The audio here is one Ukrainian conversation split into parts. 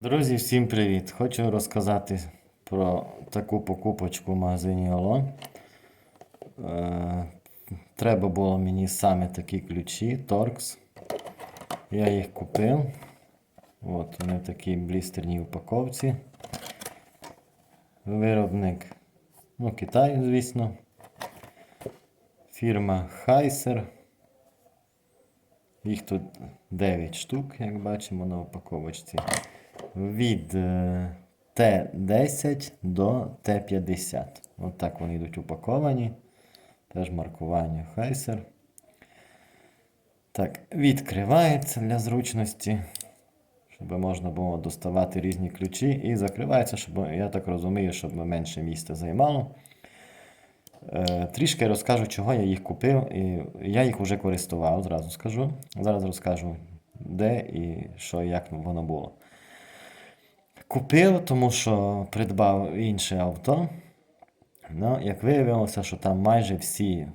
Друзі, всім привіт! Хочу розказати про таку покупочку в магазині Олон. Е, треба було мені саме такі ключі Torx. Я їх купив. От вони в такій блістерній упаковці. Виробник ну, Китай, звісно. Фірма Heiser. Їх тут 9 штук, як бачимо на упаковочці. Від е, Т10 до Т50. От так вони йдуть упаковані. Теж маркування Heiser. Так, відкривається для зручності, щоб можна було доставати різні ключі. І закривається, щоб, я так розумію, щоб менше місця займало. Е, Трішки розкажу, чого я їх купив. І я їх вже користував, зразу скажу. Зараз розкажу, де і що, і як воно було. Купив, тому що придбав інше авто. Ну, як виявилося, що там майже всі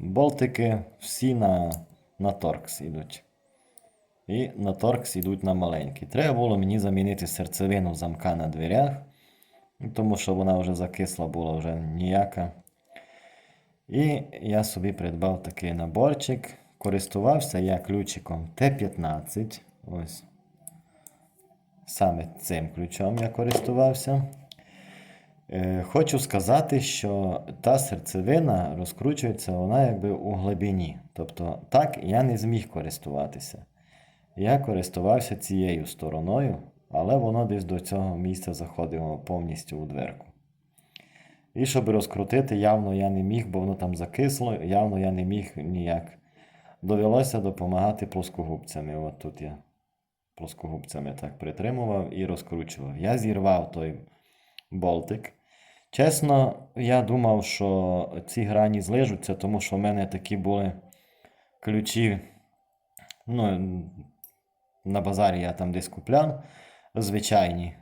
болтики, всі на, на торкс йдуть. І на торкс йдуть на маленький. Треба було мені замінити серцевину замка на дверях, тому що вона вже закисла була вже ніяка. І я собі придбав такий наборчик. Користувався я ключиком Т15. Ось. Саме цим ключом я користувався. Е, Хочу сказати, що та серцевина розкручується вона якби у глибині. Тобто так я не зміг користуватися. Я користувався цією стороною, але воно десь до цього місця заходило повністю у дверку. І щоб розкрутити, явно я не міг, бо воно там закисло, явно я не міг ніяк. Довелося допомагати плоскогубцями. От тут я плоскогубцями так притримував і розкручував. Я зірвав той болтик. Чесно, я думав, що ці грані злижуться, тому що в мене такі були ключі. Ну, на базарі я там десь купляв. Звичайні,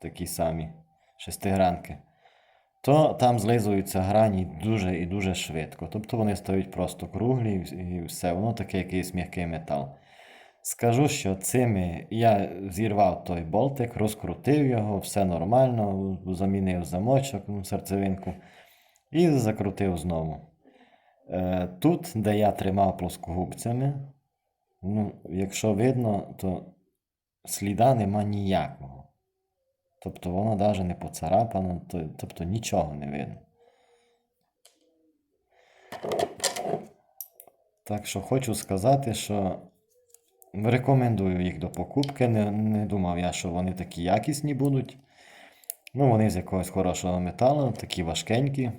такі самі шестигранки. То там злизуються грані дуже і дуже швидко. Тобто вони стають просто круглі і все, воно таке якийсь м'який метал. Скажу, що цими я зірвав той болтик, розкрутив його, все нормально, замінив замочок, ну, серцевинку і закрутив знову. Е, Тут, де я тримав плоскогубцями, ну, якщо видно, то сліда нема ніякого. Тобто воно навіть не поцарапано, тобто нічого не видно. Так що хочу сказати, що рекомендую їх до покупки. Не, не думав я, що вони такі якісні будуть. Ну, вони з якогось хорошого металу, такі важкенькі.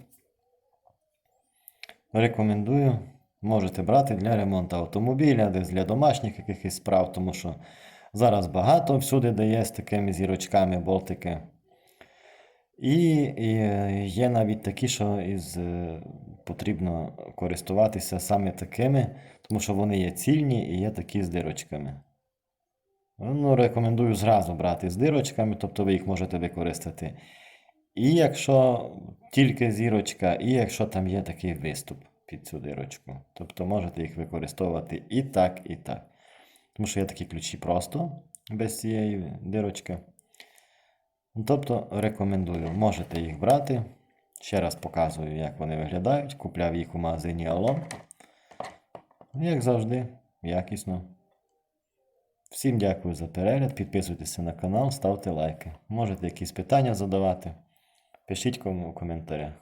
Рекомендую. Можете брати для ремонту автомобіля, десь для домашніх якихось справ, тому що зараз багато всюди де є з такими зірочками болтики. І, і є навіть такі, що із, е, потрібно користуватися саме такими, тому що вони є цільні і є такі з дирочками. Ну, рекомендую зразу брати з дирочками, тобто ви їх можете використати. І якщо тільки зірочка, і якщо там є такий виступ під цю дирочку. Тобто можете їх використовувати і так, і так. Тому що є такі ключі просто без цієї дирочки. Тобто рекомендую, можете їх брати. Ще раз показую, як вони виглядають. Купляв їх у магазині Алло. Як завжди, якісно. Всім дякую за перегляд. Підписуйтеся на канал, ставте лайки. Можете якісь питання задавати. Пишіть кому у коментарях.